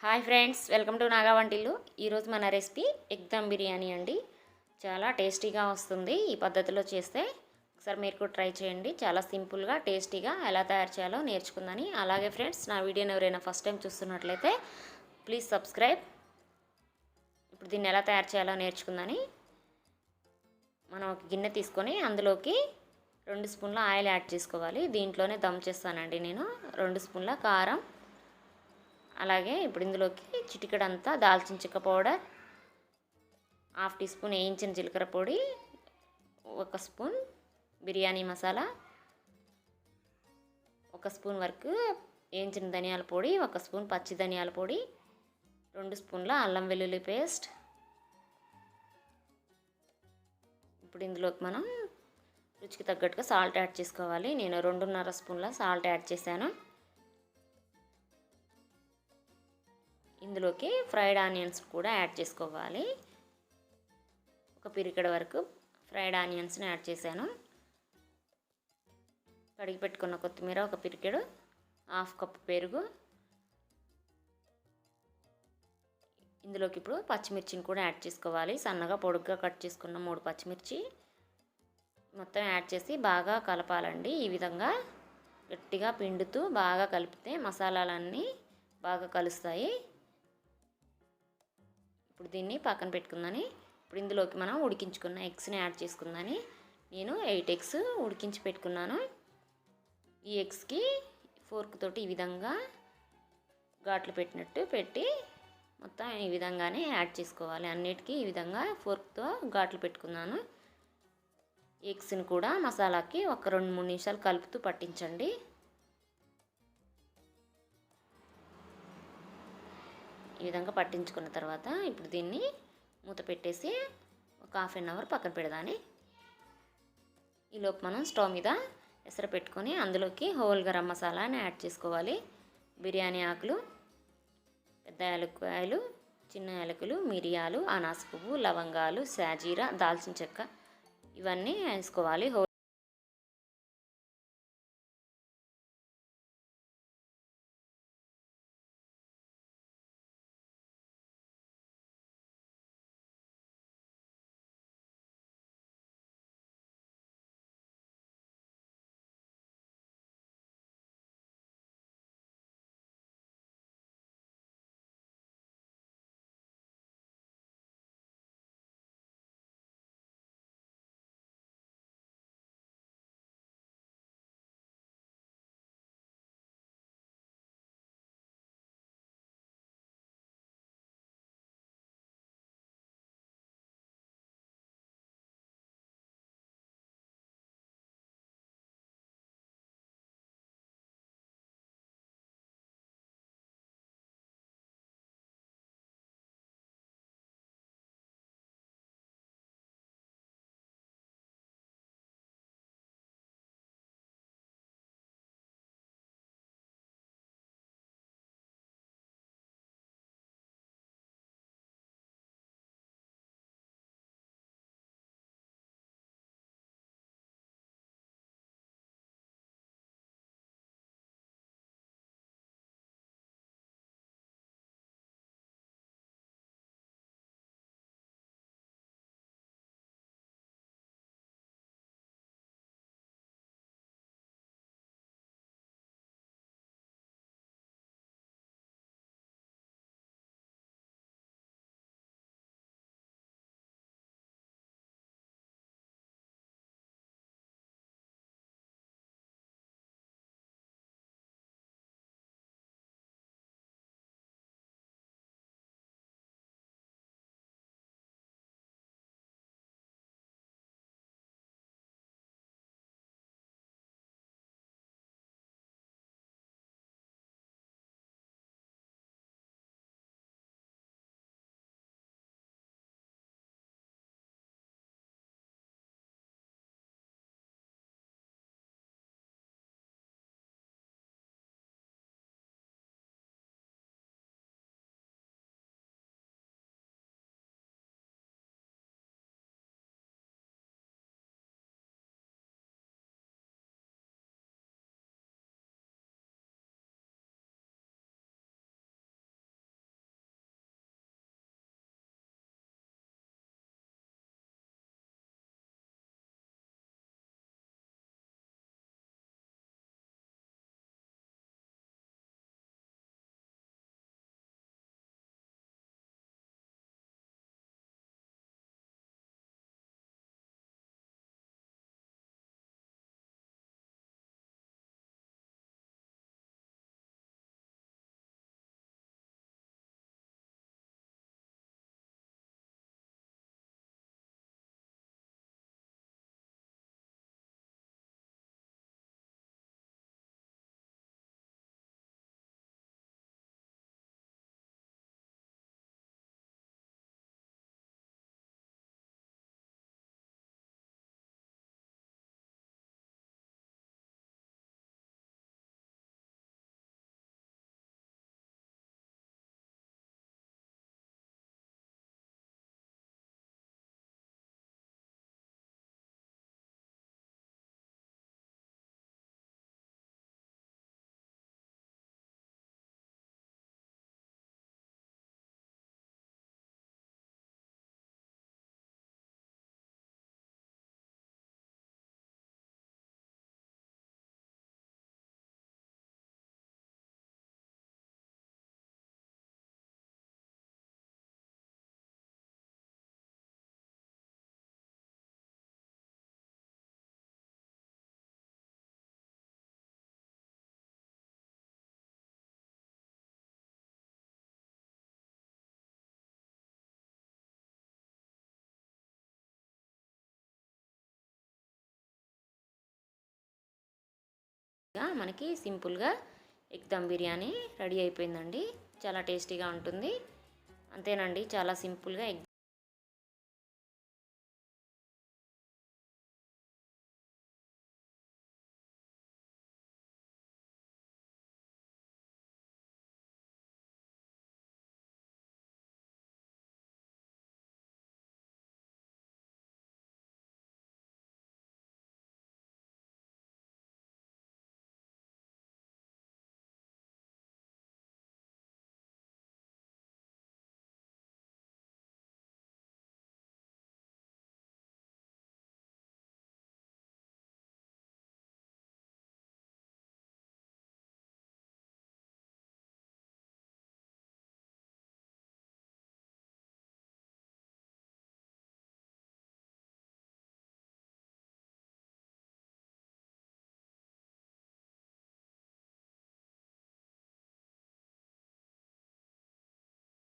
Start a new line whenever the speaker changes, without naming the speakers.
Hi friends welcome to Naga వంటిల్లు. ఈరోజు మన రెసిపీ ఎగ్ దమ్ బిర్యానీ అండి. చాలా టేస్టీగా వస్తుంది ఈ పద్ధతిలో చేస్తే. ఒకసారి మీరు కూడా ట్రై చేయండి. చాలా సింపుల్గా టేస్టీగా ఎలా తయారు చేయాలో నేర్చుకుందని. అలాగే ఫ్రెండ్స్ నా వీడియోని ఎవరైనా ఫస్ట్ టైం చూస్తున్నట్లయితే ప్లీజ్ సబ్స్క్రైబ్. ఇప్పుడు దీన్ని ఎలా తయారు చేయాలో నేర్చుకుందని. మనం ఒక గిన్నె తీసుకొని అందులోకి రెండు స్పూన్ల ఆయిల్ యాడ్ చేసుకోవాలి. దీంట్లోనే దమ్ చేస్తానండి నేను. రెండు స్పూన్ల కారం అలాగే ఇప్పుడు ఇందులోకి చిటికెడంతా దాల్చిన చెక్క పౌడర్ హాఫ్ టీ స్పూన్ వేయించిన జీలకర్ర పొడి ఒక స్పూన్ బిర్యానీ మసాలా ఒక స్పూన్ వరకు వేయించిన ధనియాల పొడి ఒక స్పూన్ పచ్చి ధనియాల పొడి రెండు స్పూన్ల అల్లం వెల్లుల్లి పేస్ట్. ఇప్పుడు ఇందులోకి మనం రుచికి తగ్గట్టుగా సాల్ట్ యాడ్ చేసుకోవాలి. నేను రెండున్నర స్పూన్ల సాల్ట్ యాడ్ చేశాను. ఇందులోకి ఫ్రైడ్ ఆనియన్స్ కూడా యాడ్ చేసుకోవాలి. ఒక పిరికడ వరకు ఫ్రైడ్ ఆనియన్స్ని యాడ్ చేశాను. కడిగి పెట్టుకున్న కొత్తిమీర ఒక పిరికెడు హాఫ్ కప్ పెరుగు. ఇందులోకి ఇప్పుడు పచ్చిమిర్చిని కూడా యాడ్ చేసుకోవాలి. సన్నగా పొడుగ్గా కట్ చేసుకున్న మూడు పచ్చిమిర్చి మొత్తం యాడ్ చేసి బాగా కలపాలండి. ఈ విధంగా గట్టిగా పిండుతూ బాగా కలిపితే మసాలాలన్నీ బాగా కలుస్తాయి. ఇప్పుడు దీన్ని పక్కన పెట్టుకుందని. ఇప్పుడు ఇందులోకి మనం ఉడికించుకున్న ఎగ్స్ని యాడ్ చేసుకుందని. నేను ఎయిట్ ఎగ్స్ ఉడికించి పెట్టుకున్నాను. ఈ ఎగ్స్కి ఫోర్క్ తోటి ఈ విధంగా ఘాట్లు పెట్టినట్టు పెట్టి మొత్తం ఈ విధంగానే యాడ్ చేసుకోవాలి. అన్నిటికీ ఈ విధంగా ఫోర్క్తో ఘాట్లు పెట్టుకున్నాను. ఎగ్స్ని కూడా మసాలాకి ఒక రెండు మూడు నిమిషాలు కలుపుతూ పట్టించండి. విధంగా పట్టించుకున్న తర్వాత ఇప్పుడు దీన్ని మూత పెట్టేసి ఒక హాఫ్ అన్ అవర్ పక్కన పెడదాని. ఈలోపు మనం స్టవ్ మీద ఎసరు పెట్టుకొని అందులోకి హోల్ గరం మసాలాని యాడ్ చేసుకోవాలి. బిర్యానీ ఆకులు పెద్ద యాలక్కాయలు చిన్న యాలకులు మిరియాలు అనాస పువ్వు లవంగాలు సాజీరా దాల్చిన చెక్క ఇవన్నీ వేసుకోవాలి. మనకి సింపుల్గా ఎగ్ దమ్ బిర్యానీ రెడీ అయిపోయిందండి. చాలా టేస్టీగా ఉంటుంది. అంతేనండి చాలా సింపుల్గా ఎగ్